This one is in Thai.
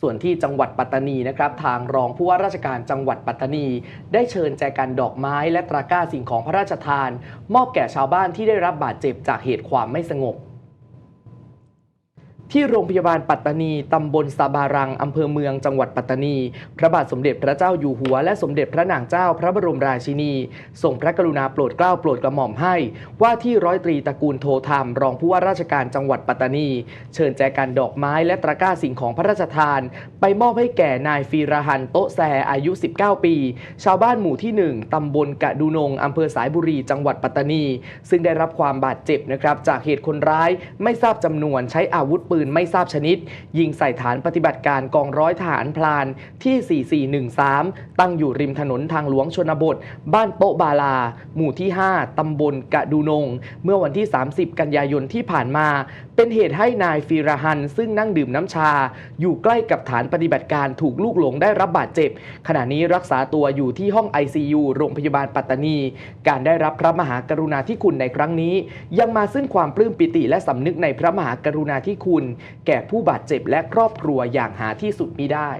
ส่วนที่จังหวัดปัตตานีนะครับทางรองผู้ว่าราชการจังหวัดปัตตานี ได้เชิญแจกันดอกไม้และตะกร้าสิ่งของพระราชทาน มอบแก่ชาวบ้านที่ได้รับบาดเจ็บจากเหตุความไม่สงบ ที่โรงพยาบาลปัตตานี ตำบลสาบารัง อำเภอเมือง จังหวัดปัตตานี พระบาทสมเด็จพระเจ้าอยู่หัว และสมเด็จพระนางเจ้าพระบรมราชินีทรงพระกรุณาโปรดเกล้าโปรดกระหม่อมให้ ว่าที่ร้อยตรีตระกูลโทธรรม รองผู้ว่าราชการจังหวัดปัตตานี เชิญแจกันดอกไม้และตะกร้าสิ่งของพระราชทาน ไปมอบให้แก่นายฟีราฮันโตะแซอายุ 19 ปี ชาวบ้านหมู่ที่ 1 ตำบลกะดูนง อำเภอสายบุรี จังหวัดปัตตานี ซึ่งได้รับความบาดเจ็บนะครับจากเหตุคนร้ายไม่ทราบจำนวนใช้อาวุธปืนไม่ทราบชนิด ยิงใส่ฐานปฏิบัติการกองร้อยทหารพลานที่ 4413 ตั้งอยู่ริมถนนทางหลวงชนบท บ้านโต๊ะบาลา หมู่ที่ 5 ตำบลกะดูนง เมื่อวันที่ 30 กันยายนที่ผ่านมา เป็นเหตุให้นายฟีราฮัน ซึ่งนั่งดื่มน้ำชา อยู่ใกล้กับฐานปฏิบัติการถูกลูกหลงได้รับบาดเจ็บ ขณะนี้รักษาตัวอยู่ที่ห้อง ICU โรงพยาบาลปัตตานี การได้รับพระมหากรุณาธิคุณในครั้งนี้ ยังมาซึ่งความปลื้มปิติและสำนึกในพระมหากรุณาธิคุณแก่ผู้บาดเจ็บและครอบครัวอย่างหาที่สุดมิได้